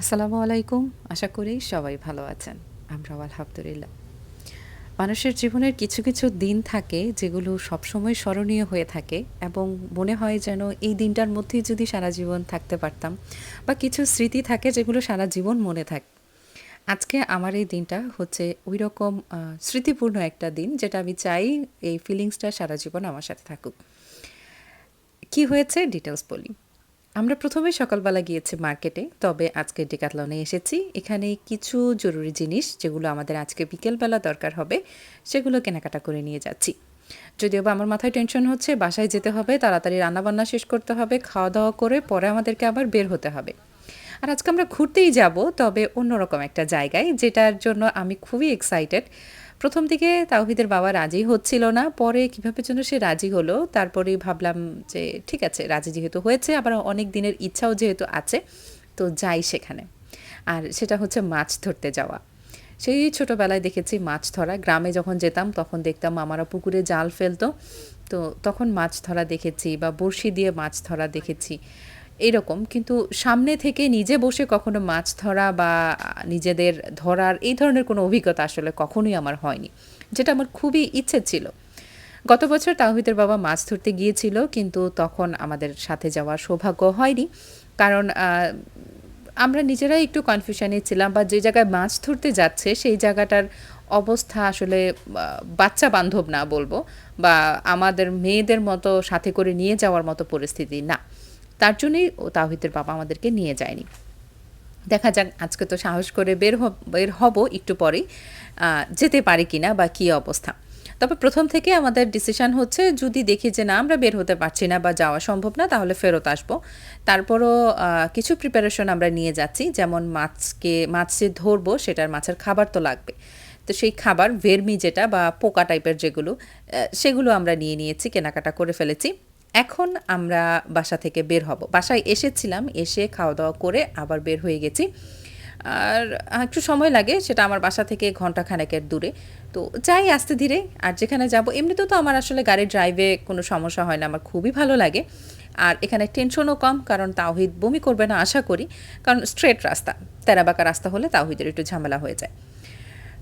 আসসালামু আলাইকুম। আশা করি সবাই ভালো আছেন। আমরাও আলহামদুলিল্লাহ। মানুষের জীবনের কিছু কিছু দিন থাকে যেগুলো সবসময় স্মরণীয় হয়ে থাকে এবং মনে হয় যেন এই দিনটার মধ্যেই যদি সারা জীবন থাকতে পারতাম বা কিছু স্মৃতি থাকে যেগুলো সারা জীবন মনে থাকে। আজকে আমার এই দিনটা হচ্ছে ওই রকম স্মৃতিপূর্ণ একটা দিন যেটা আমি চাই এই ফিলিংসটা সারা জীবন আমার সাথে থাকুক। কি হয়েছে? ডিটেলস বলি। আমরা প্রথমে সকালবেলা গিয়েছি মার্কেটে, তবে আজকে ডেকাতলনে এসেছি। এখানে কিছু জরুরি জিনিস যেগুলো আমাদের আজকে বিকেলবেলা দরকার হবে, সেগুলো কেনাকাটা করে নিয়ে যাচ্ছি। যদিও বা আমার মাথায় টেনশন হচ্ছে, বাসায় যেতে হবে, তাড়াতাড়ি রান্নাবান্না শেষ করতে হবে খাওয়া দাওয়া করে পরে আমাদেরকে আবার বের হতে হবে। আর আজকে আমরা ঘুরতেই যাব, তবে অন্যরকম একটা জায়গায়, যেটার জন্য আমি খুবই এক্সাইটেড প্রথম দিকে তাওহিদের বাবা রাজি হচ্ছিল না, পরে কীভাবে যেন সে রাজি হলো, তারপরে ভাবলাম যে ঠিক আছে, রাজি যেহেতু হয়েছে, আবার অনেক দিনের ইচ্ছাও যেহেতু আছে, তো যাই সেখানে। আর সেটা হচ্ছে মাছ ধরতে যাওয়া। সেই ছোটোবেলায় দেখেছি মাছ ধরা, গ্রামে যখন যেতাম তখন দেখতাম আমারা পুকুরে জাল ফেলতো, তো তখন মাছ ধরা দেখেছি বা বড়শি দিয়ে মাছ ধরা দেখেছি। এরকম। কিন্তু সামনে থেকে নিজে বসে কখনো মাছ ধরা বা নিজেদের ধরার এই ধরনের কোনো অভিজ্ঞতা আসলে কখনোই আমার হয়নি। যেটা আমার খুবই ইচ্ছে ছিল। গত বছর তাওহিদের বাবা মাছ ধরতে গিয়েছিল, কিন্তু তখন আমাদের সাথে যাওয়ার সৌভাগ্য হয়নি। কারণ আমরা নিজেরাই একটু কনফিউশনে ছিলাম বা যে জায়গায় মাছ ধরতে যাচ্ছে, সেই জায়গাটার অবস্থা আসলে বাচ্চা বান্ধব না বলব বা আমাদের মেয়েদের মতো সাথে করে নিয়ে যাওয়ার মতো পরিস্থিতি না। তার জন্যই ও তাওহিদের বাবা আমাদেরকে নিয়ে যায়নি। দেখা যাক, আজকে তো সাহস করে বের হব বের হব একটু পরেই যেতে পারি কি না বা কী অবস্থা। তবে প্রথম থেকে আমাদের ডিসিশন হচ্ছে যদি দেখি যে না, আমরা বের হতে পারছি না বা যাওয়া সম্ভব না, তাহলে ফেরত আসব। তারপরও কিছু প্রিপারেশন আমরা নিয়ে যাচ্ছি, যেমন মাছকে, মাছ যে ধরবো, সেটার মাছের খাবার তো লাগবে। তো সেই খাবার ভেরমি যেটা বা পোকা টাইপের যেগুলো সেগুলো আমরা নিয়ে নিয়েছি, কেনাকাটা করে ফেলেছি। এখন আমরা বাসা থেকে বের হব। বাসায় এসেছিলাম, এসে খাওয়া দাওয়া করে আবার বের হয়ে গেছি। আর একটু সময় লাগে, সেটা আমার বাসা থেকে ঘণ্টা খানেকের দূরে। তো যাই আস্তে ধীরে, আর যেখানে যাব, এমনিতেও তো আমার আসলে গাড়ির ড্রাইভে কোনো সমস্যা হয় না, আমার খুবই ভালো লাগে। আর এখানে টেনশনও কম, কারণ তাওহিদ বমি করবে না, আশা করি। কারণ স্ট্রেট রাস্তা, তেরাবাঁকা রাস্তা হলে তাওহিদের একটু ঝামেলা হয়ে যায়।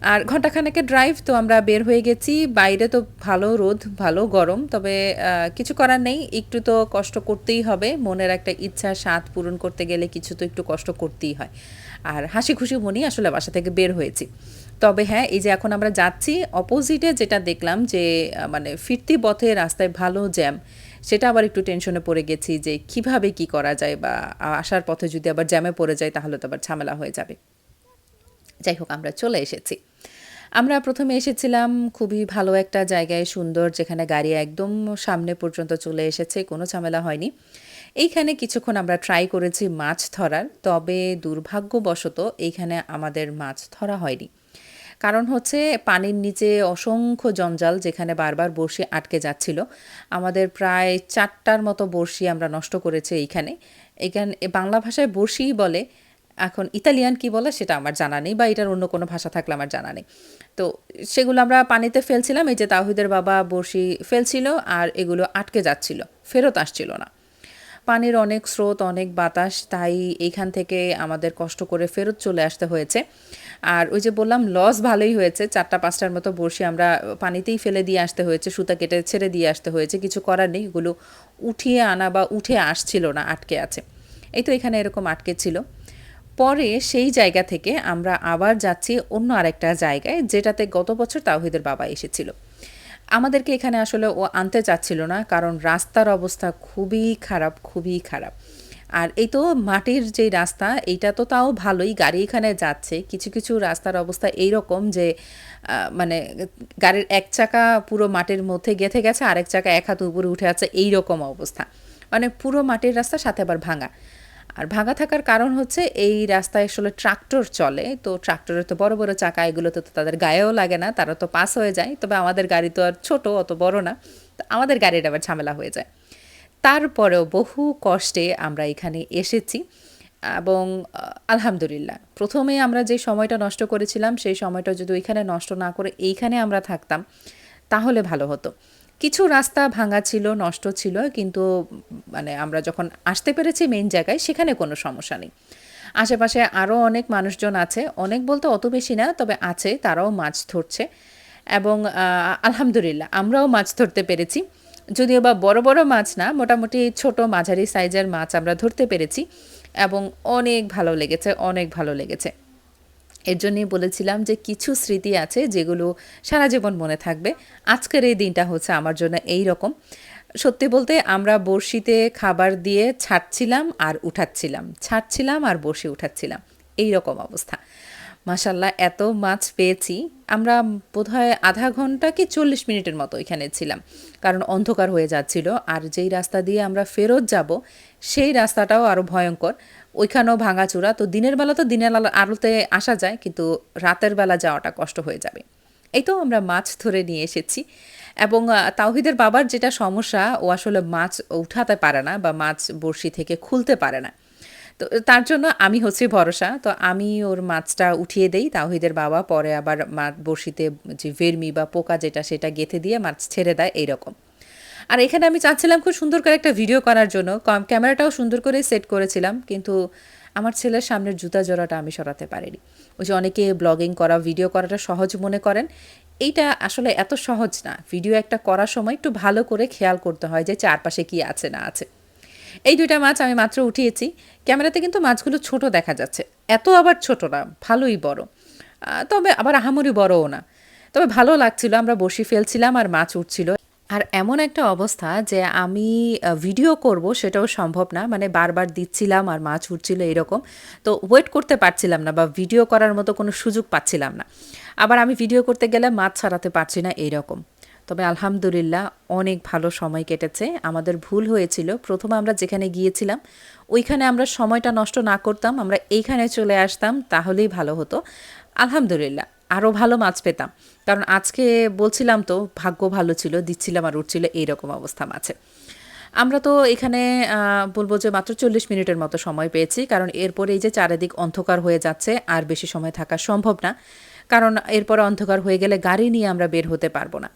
আর ঘন্টাখানেকের ড্রাইভ তো আমরা বের হয়ে গেছি। বাইরে তো ভালো রোদ, ভালো গরম, তবে কিছু করার নেই। একটু তো কষ্ট করতেই হবে। মনের একটা ইচ্ছা, স্বাদ পূরণ করতে গেলে কিছু তো একটু কষ্ট করতেই হয়। আর হাসি খুশি মনেই আসলে বাসা থেকে বের হয়েছি। তবে হ্যাঁ এই যে এখন আমরা যাচ্ছি অপোজিটে যেটা দেখলাম যে মানে ফিরতি পথে রাস্তায় ভালো জ্যাম সেটা আবার একটু টেনশনে পড়ে গেছি যে, কীভাবে কি করা যায় বা আসার পথে যদি আবার জ্যামে পড়ে যায় তাহলে তো আবার ঝামেলা হয়ে যাবে। যাই হোক, আমরা চলে এসেছি। আমরা প্রথমে এসেছিলাম খুবই ভালো একটা জায়গায়, সুন্দর, যেখানে গাড়ি একদম সামনে পর্যন্ত চলে এসেছে, কোনো ঝামেলা হয়নি। এইখানে কিছুক্ষণ আমরা ট্রাই করেছি মাছ ধরার, তবে দুর্ভাগ্যবশত এইখানে আমাদের মাছ ধরা হয়নি। কারণ হচ্ছে পানির নিচে অসংখ্য জঞ্জাল যেখানে বারবার বড়শি আটকে যাচ্ছিল। আমাদের প্রায় চারটার মতো বড়শি আমরা নষ্ট করেছি এইখানে। এখানে বাংলা ভাষায় বড়শিই বলে এখন ইতালিয়ান কি বলে সেটা আমার জানা নেই বা এটার অন্য কোনো ভাষা থাকলে আমার জানা নেই। তো সেগুলো আমরা পানিতে ফেলছিলাম, এই যে তাহিদের বাবা বড়শি ফেলছিল আর এগুলো আটকে যাচ্ছিল, ফেরত আসছিল না। পানির অনেক স্রোত, অনেক বাতাস, তাই এইখান থেকে আমাদের কষ্ট করে ফেরত চলে আসতে হয়েছে। আর ওই যে বললাম, লস ভালোই হয়েছে, চারটা পাঁচটার মতো বড়শি আমরা পানিতেই ফেলে দিয়ে আসতে হয়েছে, সুতা কেটে ছেড়ে দিয়ে আসতে হয়েছে, কিছু করার নেই, এগুলো উঠিয়ে আনা বা উঠে আসছিল না, আটকে আছে। এই তো এখানে এরকম আটকে ছিল। পরে সেই জায়গা থেকে আমরা আবার যাচ্ছি অন্য আরেকটা জায়গায়, যেটাতে গত বছর তাওহিদের বাবা এসেছিল। আমাদেরকে এখানে আসলে ও আনতে চাচ্ছিল না, কারণ রাস্তার অবস্থা খুবই খারাপ খুবই খারাপ। আর এই তো মাটির যে রাস্তা, এইটা তো তাও ভালোই, গাড়ি এখানে যাচ্ছে। কিছু কিছু রাস্তার অবস্থা এই রকম যে মানে গাড়ির এক চাকা পুরো মাটির মধ্যে গেঁথে গেছে, আরেক চাকা এক হাত উপরে উঠে আছে এই রকম অবস্থা। মানে পুরো মাটির রাস্তা সাথে আবার ভাঙা। আর ভাঙা থাকার কারণ হচ্ছে এই রাস্তায় আসলে ট্রাক্টর চলে। তো ট্রাক্টরের তো বড় বড় চাকা, এগুলোতে তো তাদের গায়েও লাগে না, তারা তো পাস হয়ে যায়। তবে আমাদের গাড়ি তো আর ছোট, অত বড় না। তো আমাদের গাড়ির আবার ঝামেলা হয়ে যায়। তারপরেও বহু কষ্টে আমরা এখানে এসেছি এবং আলহামদুলিল্লাহ। প্রথমে আমরা যে সময়টা নষ্ট করেছিলাম, সেই সময়টা যদি ওইখানে নষ্ট না করে এইখানে আমরা থাকতাম, তাহলে ভালো হতো। কিছু রাস্তা ভাঙা ছিল, নষ্ট ছিল, কিন্তু মানে আমরা যখন আসতে পেরেছি মেন জায়গায়, সেখানে কোনো সমস্যা নেই। আশেপাশে আরও অনেক মানুষজন আছে, অনেক বলতে অত বেশি না, তবে আছে, তারাও মাছ ধরছে। এবং আলহামদুলিল্লাহ, আমরাও মাছ ধরতে পেরেছি। যদিও বা বড় বড় মাছ না, মোটামুটি ছোট মাঝারি সাইজের মাছ আমরা ধরতে পেরেছি। এবং অনেক ভালো লেগেছে, অনেক ভালো লেগেছে। এর জন্যই বলেছিলাম যে কিছু স্মৃতি আছে যেগুলো সারা জীবন মনে থাকবে। আজকের এই দিনটা হচ্ছে আমার জন্য এই রকম সত্যি বলতে আমরা বড়শিতে খাবার দিয়ে ছাড়ছিলাম আর উঠাচ্ছিলাম। ছাড়ছিলাম আর বড়শি উঠাচ্ছিলাম। এই রকম অবস্থা। মাসাল্লাহ এত মাছ পেয়েছি। আমরা বোধহয় আধা ঘণ্টা কি চল্লিশ মিনিটের মতো এখানে ছিলাম। কারণ অন্ধকার হয়ে যাচ্ছিল, আর যেই রাস্তা দিয়ে আমরা ফেরত যাব, সেই রাস্তাটাও আরও ভয়ঙ্কর। ওইখানেও ভাঙাচোরা, তো দিনের বেলা তো দিনের আলো- আলোতে আসা যায়, কিন্তু রাতের বেলা যাওয়াটা কষ্ট হয়ে যাবে। এই তো আমরা মাছ ধরে নিয়ে এসেছি। এবং তাওহিদের বাবার যেটা সমস্যা, ও আসলে মাছ উঠাতে পারে না বা মাছ বড়শি থেকে খুলতে পারে না। তো তার জন্য আমি হচ্ছে ভরসা। তো আমি ওর মাছটা উঠিয়ে দেই, তাওহিদের বাবা, পরে আবার মাছ বড়শিতে যে ভেরমি বা পোকা যেটা, সেটা গেঁথে দিয়ে মাছ ছেড়ে দেয় এইরকম। আর এখানে আমি চাচ্ছিলাম খুব সুন্দর করে একটা ভিডিও করার জন্য। কম ক্যামেরাটাও সুন্দর করে সেট করেছিলাম, কিন্তু আমার ছেলের সামনের জুতা জোড়াটা আমি সরাতে পারিনি। ওই যে অনেকে ব্লগিং করা, ভিডিও করাটা সহজ মনে করেন। এইটা আসলে এত সহজ না। ভিডিও একটা করার সময় একটু ভালো করে খেয়াল করতে হয় যে চারপাশে কি আছে না আছে। এই দুইটা মাছ আমি মাত্র উঠিয়েছি। ক্যামেরাতে কিন্তু মাছগুলো ছোট দেখা যাচ্ছে। এত আবার ছোট না, ভালোই বড়। তবে আবার আহামরি বড়ও না। তবে ভালো লাগছিল, আমরা বসি ফেলছিলাম আর মাছ উঠছিল। আর এমন একটা অবস্থা যে আমি ভিডিও করব সেটাও সম্ভব না। মানে বারবার দিচ্ছিলাম আর মাছ উঠছিল এরকম। তো ওয়েট করতে পারছিলাম না বা ভিডিও করার মতো কোনো সুযোগ পাচ্ছিলাম না। আবার আমি ভিডিও করতে গেলে মাছ ছাড়াতে পারছি না এইরকম তবে আলহামদুলিল্লাহ অনেক ভালো সময় কেটেছে। আমাদের ভুল হয়েছিল। প্রথমে আমরা যেখানে গিয়েছিলাম, ওইখানে আমরা সময়টা নষ্ট না করতাম, আমরা এইখানে চলে আসতাম, তাহলেই ভালো হতো। আলহামদুলিল্লাহ, আরও ভালো মাছ পেতাম। কারণ আজকে বলছিলাম তো, ভাগ্য ভালো ছিল, দিচ্ছিলাম আর উঠছিল এইরকম অবস্থা মাছে। আমরা তো এখানে বলব যে মাত্র চল্লিশ মিনিটের মতো সময় পেয়েছি, কারণ এরপরে এই যে চারিদিক অন্ধকার হয়ে যাচ্ছে, আর বেশি সময় থাকা সম্ভব না। কারণ এরপরে অন্ধকার হয়ে গেলে গাড়ি নিয়ে আমরা বের হতে পারব না।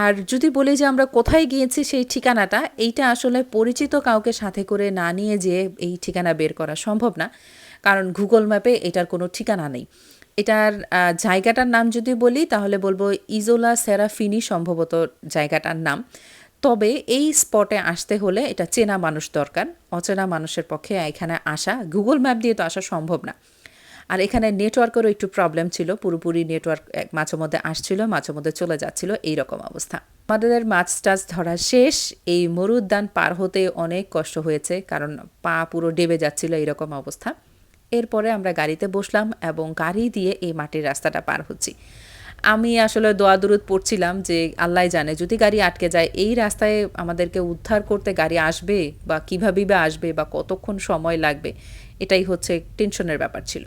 আর যদি বলি যে আমরা কোথায় গিয়েছি সেই ঠিকানাটা, এইটা আসলে পরিচিত কাউকে সাথে করে না নিয়ে যেয়ে এই ঠিকানা বের করা সম্ভব না। কারণ গুগল ম্যাপে এটার কোনো ঠিকানা নেই। এটার জায়গাটার নাম যদি বলি, তাহলে বলব ইজোলা সেরাফিনি সম্ভবত জায়গাটার নাম। তবে এই স্পটে আসতে হলে এটা চেনা মানুষ দরকার। অচেনা মানুষের পক্ষে এখানে আসা গুগল ম্যাপ দিয়ে তো আসা সম্ভব না। আর এখানে নেটওয়ার্কেরও একটু প্রবলেম ছিল। পুরোপুরি নেটওয়ার্ক মাঝে মধ্যে আসছিল, মাঝে মধ্যে চলে যাচ্ছিল, এইরকম অবস্থা। আমাদের মাছ টাছ ধরা শেষ। এই মরুদ্যান পার হতে অনেক কষ্ট হয়েছে, কারণ পা পুরো ডেবে যাচ্ছিল এইরকম অবস্থা। এরপরে আমরা গাড়িতে বসলাম এবং গাড়ি দিয়ে এই মাটির রাস্তাটা পার হচ্ছি। আমি আসলে দোয়া দুরুদ পড়ছিলাম যে আল্লাহ জানে, যদি গাড়ি আটকে যায়, এই রাস্তায় আমাদেরকে উদ্ধার করতে গাড়ি আসবে বা কীভাবেই বা আসবে বা কতক্ষণ সময় লাগবে, এটাই হচ্ছে টেনশনের ব্যাপার ছিল।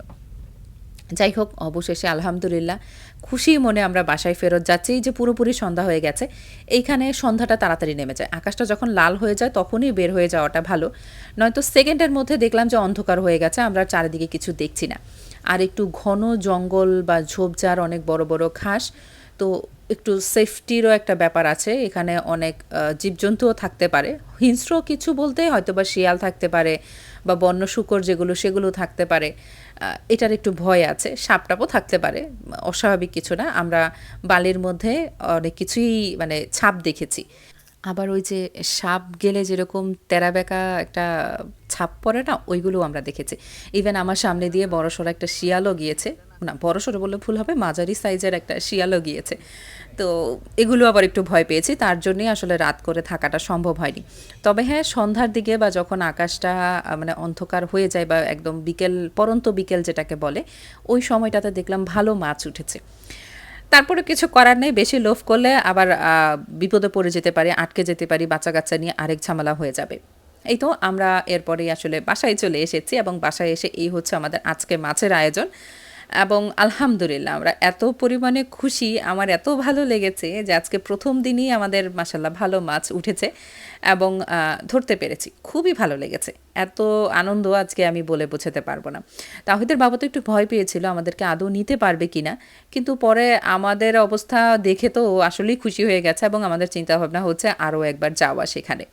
যাই হোক অবশেষে আলহামদুলিল্লাহ খুশি মনে আমরা বাসায় ফেরত যাচ্ছি। এই যে পুরোপুরি সন্ধ্যা হয়ে গেছে, এইখানে সন্ধ্যাটা তাড়াতাড়ি নেমে যায়। আকাশটা যখন লাল হয়ে যায়, তখনই বের হয়ে যাওয়াটা ভালো। নয়তো সেকেন্ডের মধ্যে দেখলাম যে অন্ধকার হয়ে গেছে, আমরা চারিদিকে কিছু দেখছি না। আর একটু ঘন জঙ্গল বা ঝোপঝাড়, অনেক বড় বড় ঘাস। তো একটু সেফটিরও একটা ব্যাপার আছে। এখানে অনেক জীবজন্তুও থাকতে পারে। হিংস্র কিছু বলতে হয়তো বা শিয়াল থাকতে পারে বা বন্য শুকর যেগুলো, সেগুলো থাকতে পারে। এটার একটু ভয় আছে। সাপটাপও থাকতে পারে। অস্বাভাবিক কিছু না। আমরা বালির মধ্যে অনেক কিছুই মানে ছাপ দেখেছি। আবার ওই যে সাপ গেলে যেরকম তেরাবেকা একটা ছাপ পড়ে না ওইগুলো আমরা দেখেছি। ইভেন আমার সামনে দিয়ে বড়সড় একটা শিয়ালও গিয়েছে। না বড়সড় বললে ভুল হবে, মাঝারি সাইজের একটা শিয়ালও গিয়েছে। তো এগুলো আবার একটু ভয় পেয়েছি, তার জন্যই আসলে রাত করে থাকাটা সম্ভব হয়নি। তবে হ্যাঁ সন্ধ্যার দিকে বা যখন আকাশটা মানে অন্ধকার হয়ে যায় বা একদম বিকেল, পরন্ত বিকেল যেটাকে বলে, ওই সময়টাতে দেখলাম ভালো মাছ উঠেছে। তারপরে কিছু করার নেই, বেশি লোভ করলে আবার বিপদে পড়ে যেতে পারি, আটকে যেতে পারি বাচ্চা কাচ্চা নিয়ে আরেক ঝামেলা হয়ে যাবে। এই তো আমরা এরপরেই আসলে বাসায় চলে এসেছি এবং বাসায় এসে এই হচ্ছে আমাদের আজকে মাছের আয়োজন। এবং আলহামদুলিল্লাহ, আমরা এত পরিমাণে খুশি, আমার এত ভালো লেগেছে যে আজকে প্রথম দিনই আমাদের মাসাল্লাহ ভালো মাছ উঠেছে এবং ধরতে পেরেছি। খুবই ভালো লেগেছে। এত আনন্দ আজকে আমি বলে বোঝাতে পারব না। তাহিদের বাবা তো একটু ভয় পেয়েছিল আমাদেরকে আদৌ নিতে পারবে কিনা। কিন্তু পরে আমাদের অবস্থা দেখে তো আসলেই খুশি হয়ে গেছে এবং আমাদের চিন্তা ভাবনা হচ্ছে আরও একবার যাওয়া সেখানে।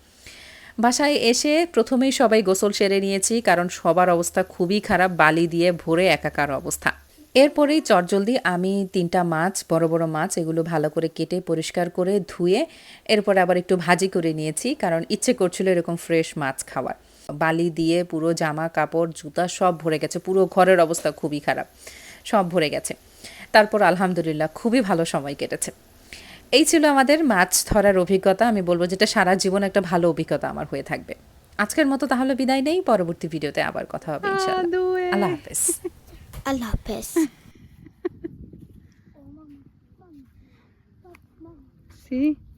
বাসায় এসে প্রথমেই সবাই গোসল সেরে নিয়েছি, কারণ সবার অবস্থা খুবই খারাপ, বালি দিয়ে ভরে একাকার অবস্থা। এরপরেই চটজলদি আমি তিনটা মাছ, বড় বড় মাছ, এগুলো ভালো করে কেটে পরিষ্কার করে ধুয়ে এরপর আবার একটু ভাজি করে নিয়েছি, কারণ ইচ্ছে করছিল এরকম ফ্রেশ মাছ খাওয়ার। বালি দিয়ে পুরো জামা কাপড়, জুতা সব ভরে গেছে, পুরো ঘরের অবস্থা খুবই খারাপ, সব ভরে গেছে। তারপর আলহামদুলিল্লাহ খুবই ভালো সময় কেটেছে। এই ছিল আমাদের মাছ ধরার অভিজ্ঞতা। আমি বলব যেটা সারা জীবন একটা ভালো অভিজ্ঞতা আমার হয়ে থাকবে। আজকের মতো তাহলে বিদায় নেই। পরবর্তী ভিডিওতে আবার কথা হবে ইনশাআল্লাহ। আল্লাহ হাফেজ। আল্লাহ হাফেজ। See?